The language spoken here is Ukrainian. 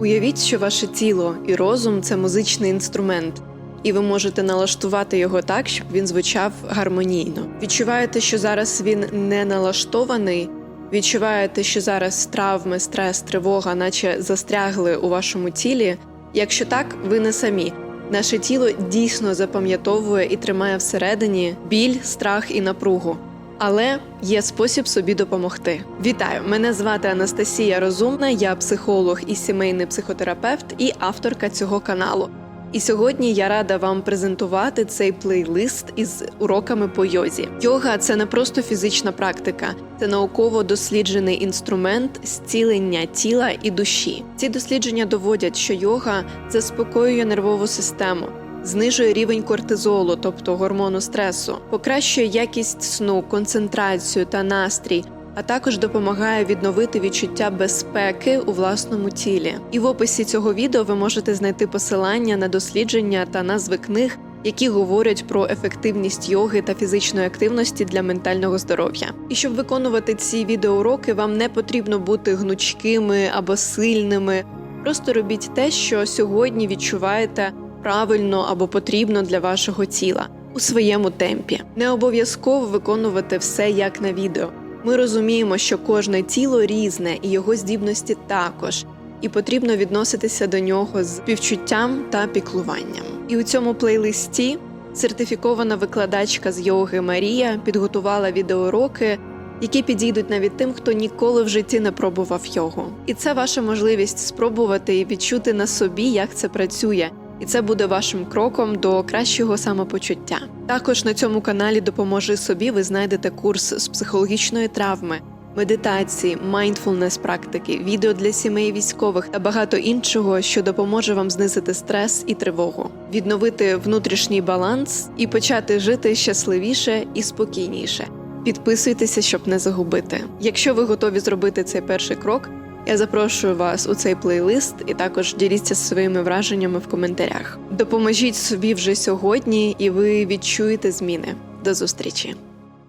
Уявіть, що ваше тіло і розум це музичний інструмент, і ви можете налаштувати його так, щоб він звучав гармонійно. Відчуваєте, що зараз він не налаштований. Відчуваєте, що зараз травми, стрес, тривога, наче застрягли у вашому тілі. Якщо так, ви не самі. Наше тіло дійсно запам'ятовує і тримає всередині біль, страх і напругу. Але є спосіб собі допомогти. Вітаю! Мене звати Анастасія Розумна, я психолог і сімейний психотерапевт, і авторка цього каналу. І сьогодні я рада вам презентувати цей плейлист із уроками по йозі. Йога це не просто фізична практика, це науково досліджений інструмент зцілення тіла і душі. Ці дослідження доводять, що йога заспокоює нервову систему. Знижує рівень кортизолу, тобто гормону стресу, покращує якість сну, концентрацію та настрій, а також допомагає відновити відчуття безпеки у власному тілі. І в описі цього відео ви можете знайти посилання на дослідження та назви книг, які говорять про ефективність йоги та фізичної активності для ментального здоров'я. І щоб виконувати ці відеоуроки, вам не потрібно бути гнучкими або сильними. Просто робіть те, що сьогодні відчуваєте правильно або потрібно для вашого тіла у своєму темпі. Не обов'язково виконувати все як на відео. Ми розуміємо, що кожне тіло різне і його здібності також, і потрібно відноситися до нього з співчуттям та піклуванням. І у цьому плейлисті сертифікована викладачка з йоги Марія підготувала відеоуроки, які підійдуть навіть тим, хто ніколи в житті не пробував йогу. І це ваша можливість спробувати і відчути на собі, як це працює. І це буде вашим кроком до кращого самопочуття. Також на цьому каналі Допоможи собі ви знайдете курс з психологічної травми, медитації, майндфулнес практики, відео для сімей військових та багато іншого, що допоможе вам знизити стрес і тривогу, відновити внутрішній баланс і почати жити щасливіше і спокійніше. Підписуйтеся, щоб не загубити. Якщо ви готові зробити цей перший крок. Я запрошую вас у цей плейлист і також діліться своїми враженнями в коментарях. Допоможіть собі вже сьогодні, і ви відчуєте зміни. До зустрічі!